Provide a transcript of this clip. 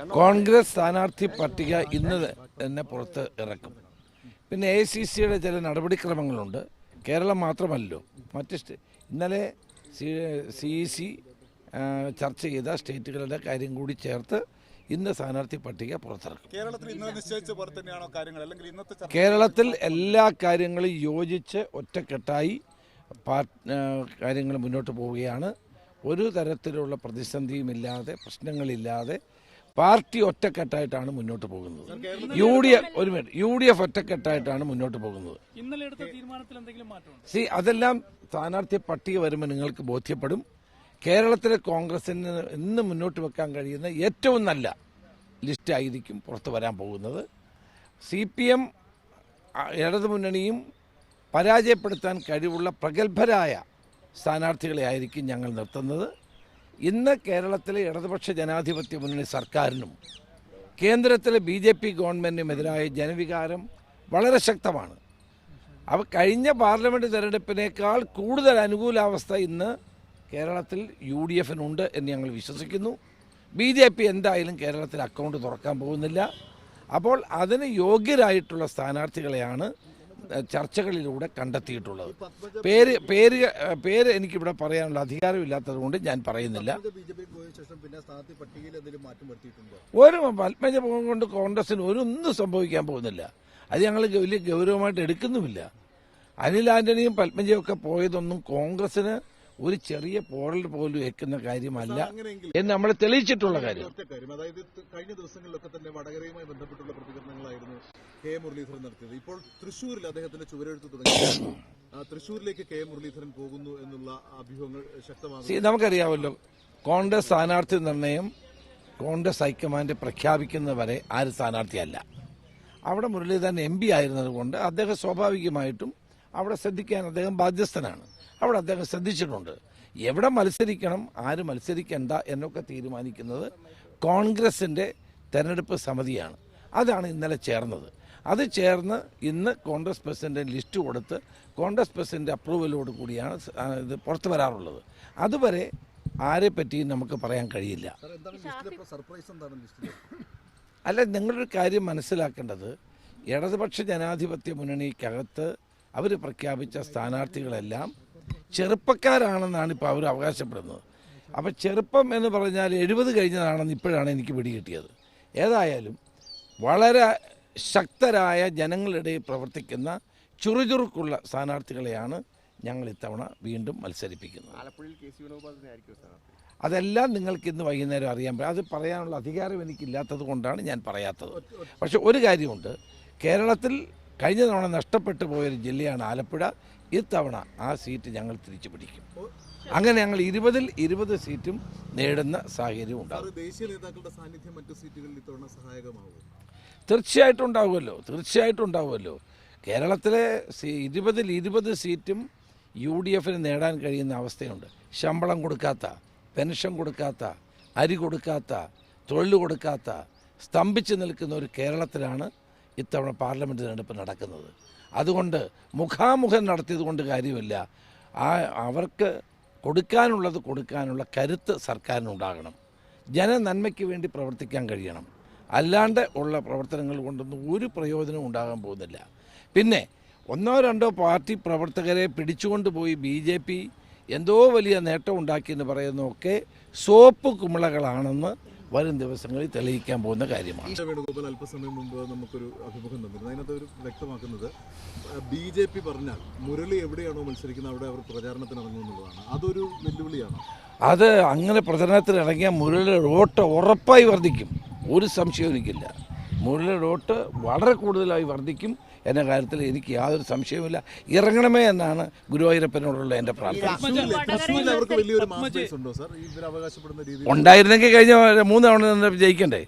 കോൺഗ്രസ് സ്ഥാനാർത്ഥി പട്ടിക ഇന്ന് തന്നെ പുറത്ത് ഇറക്കും. പിന്നെ എ സി സിയുടെ ചില നടപടിക്രമങ്ങളുണ്ട്. കേരളം മാത്രമല്ലോ മറ്റ് ഇന്നലെ സി സി സി ചർച്ച ചെയ്ത സ്റ്റേറ്റുകളുടെ കാര്യം കൂടി ചേർത്ത് ഇന്ന് സ്ഥാനാർത്ഥി പട്ടിക പുറത്തിറക്കും. കേരളത്തിൽ എല്ലാ കാര്യങ്ങളും യോജിച്ച് ഒറ്റക്കെട്ടായി കാര്യങ്ങൾ മുന്നോട്ട് പോവുകയാണ്. ഒരു തരത്തിലുള്ള പ്രതിസന്ധിയുമില്ലാതെ പ്രശ്നങ്ങളില്ലാതെ പാർട്ടി ഒറ്റക്കെട്ടായിട്ടാണ് മുന്നോട്ട് പോകുന്നത്. യു ഡി എഫ് ഒരു മിനിറ്റ്. യു ഡി എഫ് ഒറ്റക്കെട്ടായിട്ടാണ് മുന്നോട്ട് പോകുന്നത്. സി അതെല്ലാം സ്ഥാനാർത്ഥി പട്ടിക വരുമ്പോൾ നിങ്ങൾക്ക് ബോധ്യപ്പെടും. കേരളത്തിലെ കോൺഗ്രസിന് ഇന്ന് മുന്നോട്ട് വെക്കാൻ കഴിയുന്ന ഏറ്റവും നല്ല ലിസ്റ്റ് ആയിരിക്കും പുറത്തു വരാൻ പോകുന്നത്. സി പി എം ഇടതുമുന്നണിയും പരാജയപ്പെടുത്താൻ കഴിവുള്ള പ്രഗത്ഭരായ സ്ഥാനാർത്ഥികളെ ആയിരിക്കും ഞങ്ങൾ നിർത്തുന്നത്. ഇന്ന് കേരളത്തിലെ ഇടതുപക്ഷ ജനാധിപത്യ മുന്നണി സർക്കാരിനും കേന്ദ്രത്തിലെ ബി ജെ പി ഗവൺമെന്റിനുമെതിരായ ജനവികാരം വളരെ ശക്തമാണ്. അവ കഴിഞ്ഞ പാർലമെന്റ് തിരഞ്ഞെടുപ്പിനേക്കാൾ കൂടുതൽ അനുകൂലാവസ്ഥ ഇന്ന് കേരളത്തിൽ യു ഡി എഫിനുണ്ട് എന്ന് ഞങ്ങൾ വിശ്വസിക്കുന്നു. ബി ജെ പി എന്തായാലും കേരളത്തിൽ അക്കൗണ്ട് തുറക്കാൻ പോകുന്നില്ല. അപ്പോൾ അതിന് യോഗ്യരായിട്ടുള്ള സ്ഥാനാർത്ഥികളെയാണ് ചർച്ചകളിലൂടെ കണ്ടെത്തിയിട്ടുള്ളത്. പേര് പേര് പേര് എനിക്കിവിടെ പറയാനുള്ള അധികാരമില്ലാത്തത് കൊണ്ട് ഞാൻ പറയുന്നില്ല. ഒരു പത്മജ പോകും കൊണ്ട് കോൺഗ്രസിന് ഒരൊന്നും സംഭവിക്കാൻ പോകുന്നില്ല. അത് ഞങ്ങൾ വലിയ ഗൗരവമായിട്ട് എടുക്കുന്നുമില്ല. അനിൽ ആന്റണിയും പത്മജയും ഒക്കെ പോയതൊന്നും കോൺഗ്രസിന് ഒരു ചെറിയ പോറൽ പോലും വെക്കുന്ന കാര്യമല്ല എന്ന് നമ്മൾ തെളിയിച്ചിട്ടുള്ള കാര്യം. അതായത് കഴിഞ്ഞ ദിവസങ്ങളിലൊക്കെ തന്നെ വടകരയുമായി ബന്ധപ്പെട്ടുള്ള പ്രതികരണങ്ങളായിരുന്നു കെ മുരളീധരൻ നടത്തിയത്. ഇപ്പോൾ തൃശൂരിൽ അദ്ദേഹത്തിന്റെ ചുവരെഴുത്ത് തുടങ്ങി. തൃശൂരിലേക്ക് കെ മുരളീധരൻ പോകുന്നു എന്നുള്ള അഭ്യൂഹങ്ങൾ ശക്തമാണ് നമുക്കറിയാമല്ലോ കോൺഗ്രസ് സ്ഥാനാർത്ഥി നിർണയം കോൺഗ്രസ് ഹൈക്കമാൻഡ് പ്രഖ്യാപിക്കുന്നവരെ ആര് സ്ഥാനാർത്ഥിയല്ല. അവിടെ മുരളീധരൻ എം പി ആയിരുന്നതുകൊണ്ട് അദ്ദേഹം സ്വാഭാവികമായിട്ടും അവിടെ ശ്രദ്ധിക്കാൻ അദ്ദേഹം ബാധ്യസ്ഥനാണ്. അവിടെ അദ്ദേഹം ശ്രദ്ധിച്ചിട്ടുണ്ട്. എവിടെ മത്സരിക്കണം ആര് മത്സരിക്കേണ്ട എന്നൊക്കെ തീരുമാനിക്കുന്നത് കോൺഗ്രസിന്റെ തെരഞ്ഞെടുപ്പ് സമിതിയാണ്. അതാണ് ഇന്നലെ ചേർന്നത്. അത് ചേർന്ന് ഇന്ന് കോൺഗ്രസ് പ്രസിഡന്റ് ലിസ്റ്റ് കൊടുത്ത് കോൺഗ്രസ് പ്രസിഡന്റ് അപ്രൂവലോട് കൂടിയാണ് ഇത് പുറത്തു വരാറുള്ളത്. അതുവരെ ആരെ പറ്റിയും നമുക്ക് പറയാൻ കഴിയില്ല. അല്ല നിങ്ങളൊരു കാര്യം മനസ്സിലാക്കേണ്ടത്. ഇടതുപക്ഷ ജനാധിപത്യ മുന്നണിക്കകത്ത് അവർ പ്രഖ്യാപിച്ച സ്ഥാനാർത്ഥികളെല്ലാം ചെറുപ്പക്കാരാണെന്നാണ് ഇപ്പോൾ അവർ അവകാശപ്പെടുന്നത്. അപ്പോൾ ചെറുപ്പം എന്ന് പറഞ്ഞാൽ എഴുപത് കഴിഞ്ഞതാണെന്ന് ഇപ്പോഴാണ് എനിക്ക് പിടികിട്ടിയത്. ഏതായാലും വളരെ ശക്തരായ ജനങ്ങളുടെ പ്രവർത്തിക്കുന്ന ചുറുചുറുക്കുള്ള സ്ഥാനാർത്ഥികളെയാണ് ഞങ്ങൾ ഇത്തവണ വീണ്ടും മത്സരിപ്പിക്കുന്നത്. അതെല്ലാം നിങ്ങൾക്ക് ഇന്ന് വൈകുന്നേരം അറിയാൻ പറ്റും. അത് പറയാനുള്ള അധികാരം എനിക്കില്ലാത്തത് കൊണ്ടാണ് ഞാൻ പറയാത്തത്. പക്ഷെ ഒരു കാര്യമുണ്ട്. കേരളത്തിൽ കഴിഞ്ഞ തവണ നഷ്ടപ്പെട്ടു പോയൊരു ജില്ലയാണ് ആലപ്പുഴ. ഇത്തവണ ആ സീറ്റ് ഞങ്ങൾ തിരിച്ചു പിടിക്കും അങ്ങനെ ഞങ്ങൾ ഇരുപതിൽ ഇരുപത് സീറ്റും നേടുന്ന സാഹചര്യം ഉണ്ടാകും. ദേശീയ നേതാക്കളുടെ സാന്നിധ്യം മറ്റു സീറ്റുകളിൽ ഇത്തവണ സഹായകമാകും തീർച്ചയായിട്ടും ഉണ്ടാവുമല്ലോ. തീർച്ചയായിട്ടും ഉണ്ടാവുമല്ലോ. കേരളത്തിലെ ഇരുപതിൽ ഇരുപത് സീറ്റും യു ഡി എഫിന് നേടാൻ കഴിയുന്ന അവസ്ഥയുണ്ട്. ശമ്പളം കൊടുക്കാത്ത പെൻഷൻ കൊടുക്കാത്ത അരി കൊടുക്കാത്ത തൊഴിൽ കൊടുക്കാത്ത സ്തംഭിച്ച് നിൽക്കുന്ന ഒരു കേരളത്തിലാണ് ഇത്തവണ പാർലമെന്റ് തിരഞ്ഞെടുപ്പ് നടക്കുന്നത്. അതുകൊണ്ട് മുഖാമുഖം നടത്തിയത് കൊണ്ട് കാര്യമില്ല. ആ അവർക്ക് കൊടുക്കാനുള്ളത് കൊടുക്കാനുള്ള കരുത്ത് സർക്കാരിനുണ്ടാകണം. ജനനന്മയ്ക്ക് വേണ്ടി പ്രവർത്തിക്കാൻ കഴിയണം. അല്ലാണ്ട് ഉള്ള പ്രവർത്തനങ്ങൾ കൊണ്ടൊന്നും ഒരു പ്രയോജനവും ഉണ്ടാകാൻ പോകുന്നില്ല. പിന്നെ ഒന്നോ രണ്ടോ പാർട്ടി പ്രവർത്തകരെ പിടിച്ചുകൊണ്ട് പോയി ബി ജെ പി എന്തോ വലിയ നേട്ടം ഉണ്ടാക്കിയെന്ന് പറയുന്നതൊക്കെ സോപ്പ് കുമിളകളാണെന്ന് വരും ദിവസങ്ങളിൽ തെളിയിക്കാൻ പോകുന്ന കാര്യമാണ്. വേണുഗോപാൽ അല്പസമയം മുമ്പ് നമുക്കൊരു അഭിമുഖം തന്നിരുന്നു. അതിനകത്ത് അവർ വ്യക്തമാക്കുന്നത് ബി ജെ പി പറഞ്ഞാൽ മുരളി എവിടെയാണോ മത്സരിക്കുന്നത് അവിടെ അവർ പ്രചാരണത്തിന് ഇറങ്ങുമെന്നുള്ളതാണ് അതൊരു വെല്ലുവിളിയാണ്. അത് അങ്ങനെ പ്രചരണത്തിന് ഇറങ്ങിയ മുരളിയുടെ വോട്ട് ഉറപ്പായി വർദ്ധിക്കും. ഒരു സംശയവും എനിക്കില്ല. മുരളിയുടെ വോട്ട് വളരെ കൂടുതലായി വർദ്ധിക്കും. എന്ന കാര്യത്തിൽ എനിക്ക് യാതൊരു സംശയവുമില്ല. ഇറങ്ങണമേ എന്നാണ് ഗുരുവായൂരപ്പനോടുള്ള എന്റെ പ്രാർത്ഥന. ഉണ്ടായിരുന്നെങ്കിൽ കഴിഞ്ഞ മൂന്ന് തവണ ജയിക്കണ്ടേ?